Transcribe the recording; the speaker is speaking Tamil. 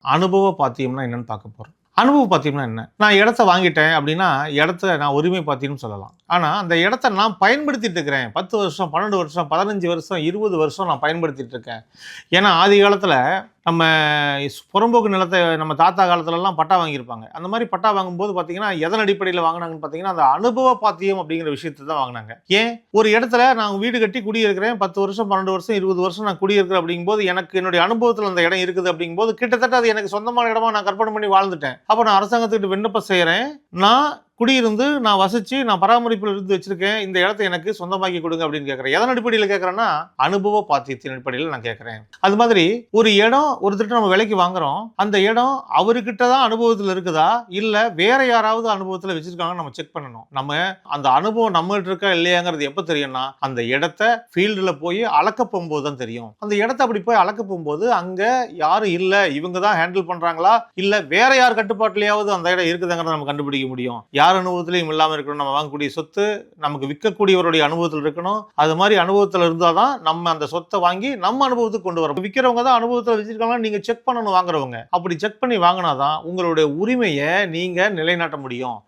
அனுபவ பாத்தியம்னா என்னன்னு பார்க்க போறோம். அனுபவ பாத்தியம்னா என்ன? நான் இடத்த வாங்கிட்டேன் அப்படின்னா இடத்த நான் உரிமை பாத்தியம்னு சொல்லலாம். ஆனால் அந்த இடத்த நான் பயன்படுத்திட்டு இருக்கிறேன். பத்து வருஷம் பன்னெண்டு வருஷம் பதினஞ்சு வருஷம் இருபது வருஷம் நான் பயன்படுத்திட்டு இருக்கேன். ஏன்னா ஆதி காலத்தில் நம்ம புறம்போக்கு நிலத்தை நம்ம தாத்தா காலத்துலலாம் பட்டா வாங்கியிருப்பாங்க. அந்த மாதிரி பட்டா வாங்கும்போது பார்த்தீங்கன்னா எதன் அடிப்படையில் வாங்கினாங்கன்னு பார்த்தீங்கன்னா அந்த அனுபவ பாத்தியம் அப்படிங்கிற விஷயத்தை தான் வாங்கினாங்க. ஏன்? ஒரு இடத்துல நான் வீடு கட்டி குடியிருக்கிறேன் பத்து வருஷம் பன்னெண்டு வருஷம் இருபது வருஷம் நான் குடியிருக்கிறேன் அப்படிங்கும்போது எனக்கு என்னுடைய அனுபவத்தில் அந்த இடம் இருக்குது அப்படிங்கும்போது கிட்டத்தட்ட அது எனக்கு சொந்தமான இடமா நான் கற்பனை பண்ணி வாழ்ந்துட்டேன். அப்போ நான் அரசாங்கத்துக்கிட்ட விண்ணப்பம் செய்கிறேன் நான் குடியிருந்து நான் வசிச்சு நான் பராமரிப்பில் இருந்து வச்சிருக்கேன். இந்த இடத்த எனக்கு சொந்தமாக்கி கொடுங்க அப்படின்னு கேட்குறேன். எதன் அடிப்படையில் கேட்குறேன்னா அனுபவ பாத்தியத்தின் அடிப்படையில் நான் கேட்குறேன். அது மாதிரி ஒரு இடம் ஒருத்தர் நம்ம விலைக்கு வாங்குறோம். அந்த இடம் அவர்கிட்ட தான் அனுபவத்தில் இருக்குதா? இல்லை வேற யாராவது அனுபவத்தில் வச்சிருக்காங்கன்னு நம்ம செக் பண்ணணும். நம்ம அந்த அனுபவம் நம்மகிட்ட இருக்கா இல்லையாங்கிறது எப்போ தெரியும்னா அந்த இடத்த ஃபீல்டில் போய் அளக்க போகும்போது தான் தெரியும். அந்த இடத்த அப்படி போய் அளக்க போகும்போது அங்கே யாரும் இல்லை இவங்க தான் ஹேண்டில் பண்ணுறாங்களா இல்லை வேற யார் கட்டுப்பாட்டிலேயாவது அந்த இடம் இருக்குதுங்கிறத நம்ம கண்டுபிடிக்க முடியும். யார் அனுபவத்திலையும் இல்லாமல் இருக்கணும் நம்ம வாங்கக்கூடிய சொத்து நமக்கு விற்கக்கூடியவருடைய அனுபவத்தில் இருக்கணும். அது மாதிரி அனுபவத்தில் இருந்தால் தான் நம்ம அந்த சொத்தை வாங்கி நம்ம அனுபவத்துக்கு கொண்டு வரோம் விற்கிறவங்க தான் அனுபவத்தில் வச்சிருக்காங்க நீங்கள் செக் பண்ணணும் வாங்குறவங்க. அப்படி செக் பண்ணி வாங்கினா தான் உங்களுடைய உரிமையை நீங்கள் நிலைநாட்ட முடியும்.